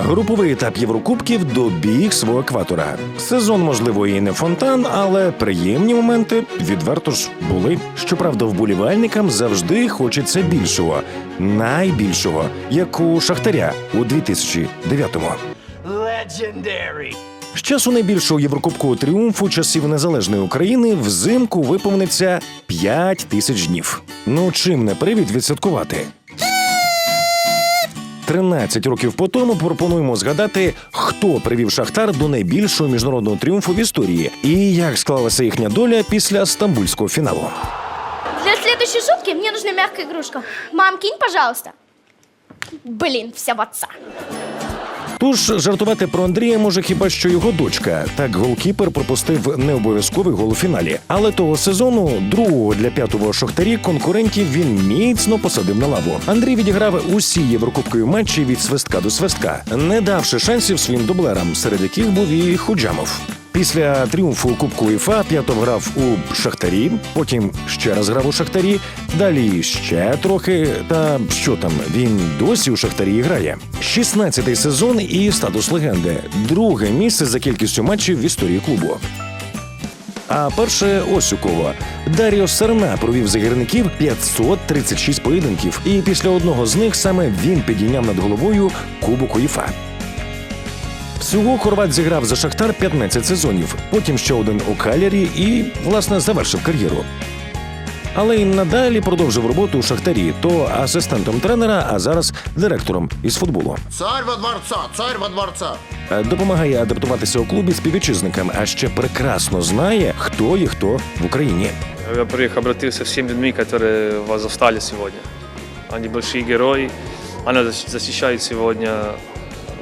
Груповий етап Єврокубків добіг свого екватора. Сезон, можливо, і не фонтан, але приємні моменти відверто ж були. Щоправда, вболівальникам завжди хочеться більшого, найбільшого, як у Шахтаря у 2009-му. Legendary. З часу найбільшого єврокубкового тріумфу часів незалежної України взимку виповниться 5 тисяч днів. Ну чим не привід відсвяткувати? 13 років по тому пропонуємо згадати, хто привів Шахтар до найбільшого міжнародного тріумфу в історії і як склалася їхня доля після стамбульського фіналу. Для следующей шутки мне нужна мягкая игрушка. Мам, кинь, пожалуйста. Блин, вся в отца. Тож жартувати про Андрія може хіба що його дочка. Так голкіпер пропустив необов'язковий гол у фіналі. Але того сезону, другого для п'ятого шахтарі, конкурентів він міцно посадив на лаву. Андрій відіграв усі єврокубкові матчі від свистка до свистка, не давши шансів своїм дублерам, серед яких був і Худжамов. Після тріумфу Кубку УЄФА П'ятов грав у Шахтарі, потім ще раз грав у Шахтарі, далі ще трохи. Та що там, він досі у Шахтарі грає. 16-й сезон і статус легенди. Друге місце за кількістю матчів в історії клубу. А перше ось у кого. Даріо Серна провів за гірників 536 поєдинків, і після одного з них саме він підійняв над головою Кубок УЄФА. Всього хорват зіграв за Шахтар 15 сезонів, потім ще один у Калярі і, власне, завершив кар'єру. Але й надалі продовжив роботу у Шахтарі, то асистентом тренера, а зараз директором із футболу. Царь во дворца, царь во дворца. Е, Допомагає адаптуватися у клубі співвітчизникам, а ще прекрасно знає, хто є хто в Україні. Я приехал, обратился к всем людьми, которые вас застали сегодня. Они большие герои. Она защ- защищает сегодня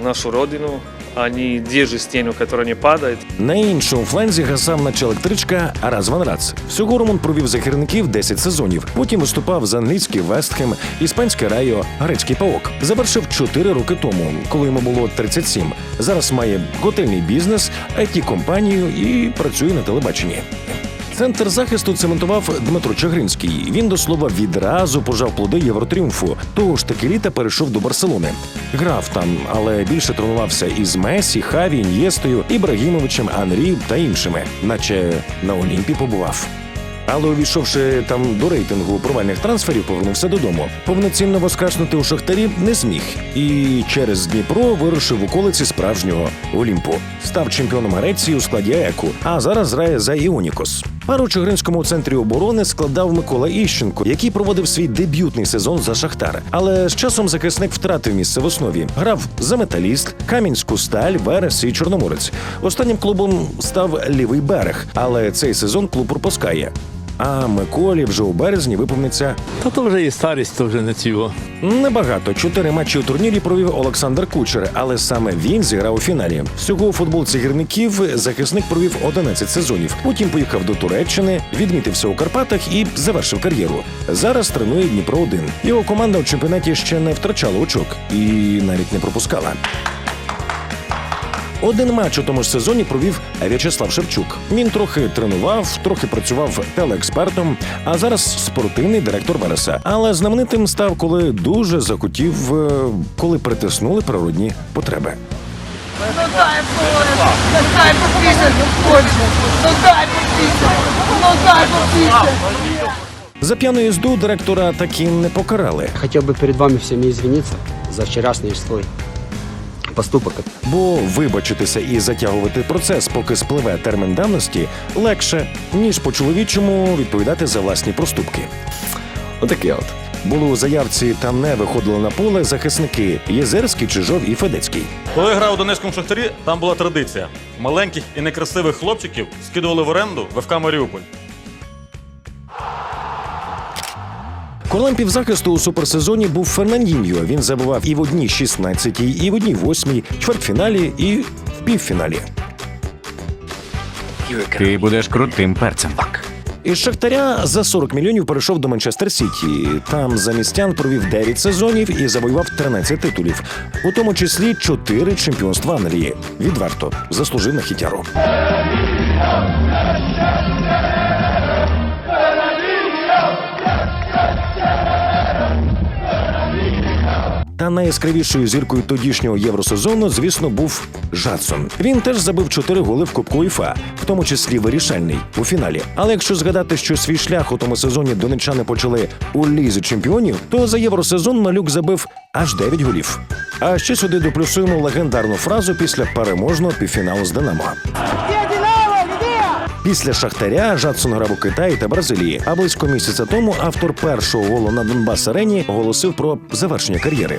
нашу родину. Они держат стену, которая не падает. На іншому фланзі гасав наче електричка Аразван Рац. Всього Румун провів за керівників 10 сезонів. Потім виступав за англійський Вестхем, іспанське Райо, грецький паок. Завершив 4 роки тому, коли йому було 37. Зараз має готельний бізнес, it компанію і працює на телебаченні. Центр захисту цементував Дмитро Чагринський. Він до слова відразу пожав плоди Євротріумфу. Того ж таки літа перейшов до Барселони. Грав там, але більше тренувався із Месі, Хаві, Ін'єстою, Ібрагімовичем, Анрі та іншими, наче на Олімпі побував. Але увійшовши там до рейтингу провальних трансферів, повернувся додому. Повноцінно воскреснути у шахтарі не зміг і через Дніпро вирушив в околиці справжнього Олімпу. Став чемпіоном Греції у складі ЕКУ, а зараз грає за Іонікос. Пару Чигиринському центрі оборони складав Микола Іщенко, який проводив свій дебютний сезон за Шахтар. Але з часом захисник втратив місце в основі. Грав за металіст, Кам'янську сталь, Верес і Чорноморець. Останнім клубом став лівий берег, але цей сезон клуб пропускає. А Миколі вже у березні виповниться Та то вже і старість, то вже не цього. Небагато чотири матчі у турнірі провів Олександр Кучер, але саме він зіграв у фіналі. Всього у футболці гірників захисник провів 11 сезонів. Потім поїхав до Туреччини, відмітився у Карпатах і завершив кар'єру. Зараз тренує Дніпро 1 Його команда у чемпіонаті ще не втрачала очок і навіть не пропускала. Один матч у тому ж сезоні провів В'ячеслав Шевчук. Він трохи тренував, трохи працював телеекспертом, а зараз спортивний директор Вереса. Але знаменитим став, коли дуже захотів, е, коли притиснули природні потреби. Ну дай поезд, ну дай пописать, ну дай пописать, ну дай пописать. За п'яну їзду директора таки не покарали, Хотел бы перед вами всеми извиниться за вчерашний свой поступок. бо вибачитися і затягувати процес, поки спливе термін давності, легше ніж по-чоловічому відповідати за власні проступки. Отаке от. Були у заявці та не виходили на поле захисники Єзерський, Чижов і Федецький. Коли я грав у Донецькому шахтарі, там була традиція. Маленьких і некрасивих хлопчиків скидували в оренду в ФК Маріуполь. Королем півзахисту у суперсезоні був Фернандіньо. Він забував і в одній 16-й, і в одній 8-й, чвертьфіналі, і в півфіналі. Ти будеш крутим перцем. Із Шахтаря за 40 мільйонів перейшов до Манчестер Сіті. Там за містян провів 9 сезонів і завоював 13 титулів, у тому числі 4 чемпіонства Англії. Відверто заслужив на хітяру. Та найяскравішою зіркою тодішнього євросезону, звісно, був Жадсон. Він теж забив чотири голи в Кубку УЄФА, в тому числі вирішальний у фіналі. Але якщо згадати, що свій шлях у тому сезоні донечани почали у лізі чемпіонів, то за євросезон малюк забив аж 9 голів. А ще сюди доплюсуємо легендарну фразу після переможного півфіналу з Динамо. Після Шахтаря Жадсон грав у Китаї та Бразилії. А близько місяця тому автор першого голу на Донбас Арені оголосив про завершення кар'єри.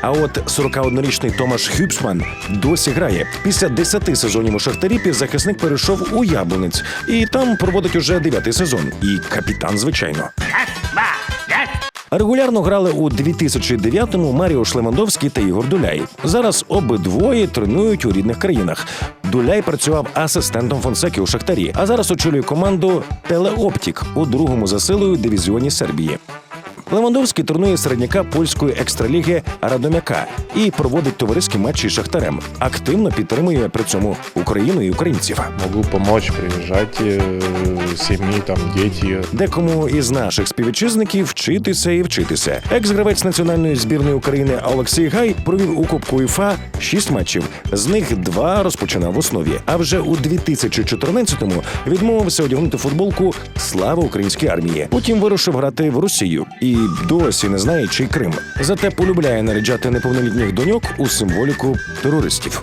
А от 41-річний Томаш Хюбсман досі грає. Після 10 сезонів у Шахтарі півзахисник перейшов у Яблунець і там проводить уже дев'ятий сезон. І капітан, звичайно. Регулярно грали у 2009-му Маріо Шлемандовський та Ігор Дуляй. Зараз обидвоє тренують у рідних країнах. Дуляй працював асистентом Фонсеки у Шахтарі, а зараз очолює команду Телеоптік у другому за силою дивізіоні Сербії. Левандовський тренує середняка польської екстраліги Радомяка і проводить товариські матчі з Шахтарем. Активно підтримує при цьому Україну і українців. Могу помочь, приезжайте, семьи, там, дети. Декому із наших співвітчизників вчитися і вчитися. Екс-гравець національної збірної України Олексій Гай провів у Кубку УЄФА шість матчів. З них два розпочинав в основі. А вже у 2014-му відмовився одягнути футболку Слава українській армії. Потім вирушив грати в Росію і досі не знає, чий Крим. Зате полюбляє наряджати неповнолітніх доньок у символіку терористів.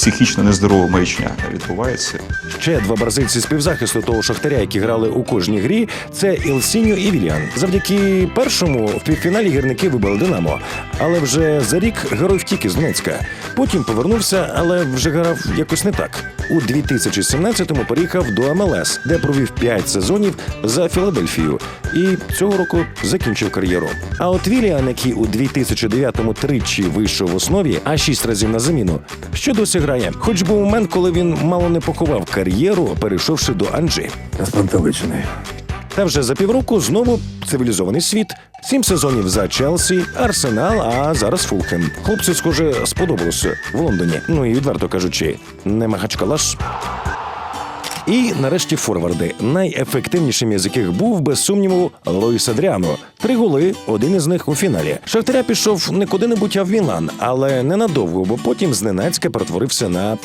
Психічно нездорова маячня відбувається. Ще два бразильці співзахисту того шахтаря, які грали у кожній грі, це Ілсіньо і Вільян. Завдяки першому в півфіналі гірники вибили Динамо. Але вже за рік герой втік із Донецька. Потім повернувся, але вже грав якось не так. У 2017-му переїхав до МЛС, де провів 5 сезонів за Філадельфію. І цього року закінчив кар'єру. А от Віліан, який у 2009-му тричі вийшов в основі, а шість разів на заміну, що досі грає. Хоч був момент, коли він мало не поховав кар'єру, перейшовши до Анджі. Я спантеличений. Та вже за півроку знову цивілізований світ. Сім сезонів за Челсі, Арсенал, а зараз Фулхем. Хлопцю, схоже, сподобалося в Лондоні. Ну і відверто кажучи, не махачкалаш. І нарешті форварди, найефективнішим із яких був без сумніву Луїс Адріано. Три голи, один із них у фіналі. Шахтаря пішов не куди-небудь, а в Мілан, але ненадовго, бо потім зненацька перетворився на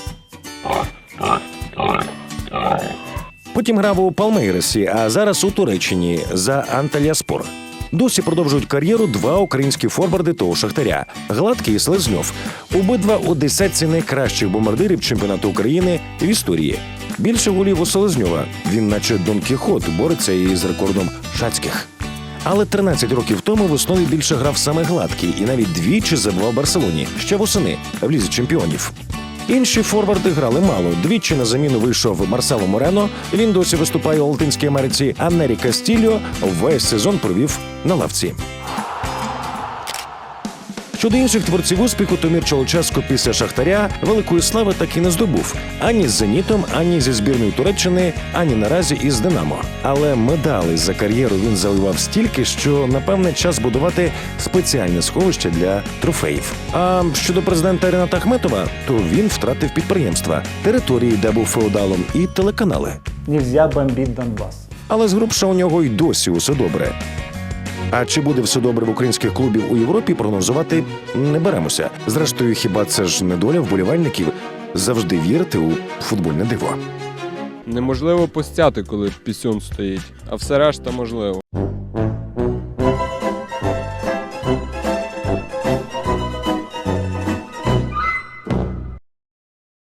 Потім грав у Палмейресі, а зараз у Туреччині за Анталіаспор. Досі продовжують кар'єру два українські форварди того шахтаря Гладкий і Слезньов. Обидва у десятці найкращих бомбардирів чемпіонату України в історії. Більше голів у Селезньова. Він, наче Дон Кіхот, бореться із рекордом Шацьких. Але 13 років тому в основі більше грав саме гладкий і навіть двічі забував Барселоні ще восени в лізі чемпіонів. Інші форварди грали мало. Двічі на заміну вийшов Марсело Морено. Він досі виступає у Латинській Америці. А Нері Кастільо весь сезон провів на лавці. Щодо інших творців успіху, то Мір Чолочаско після Шахтаря великої слави так і не здобув ані з Зенітом, ані зі збірною Туреччини, ані наразі із Динамо. Але медалей за кар'єру він завоював стільки, що напевне час будувати спеціальне сховище для трофеїв. А щодо президента Рената Ахметова, то він втратив підприємства, території, де був феодалом, і телеканали. Нельзя бомбить Донбас. Але з грубша у нього й досі усе добре. А чи буде все добре в українських клубів у Європі, прогнозувати не беремося. Зрештою, хіба це ж не доля вболівальників завжди вірити у футбольне диво? Неможливо постяти, коли пісюн стоїть, а все решта можливо.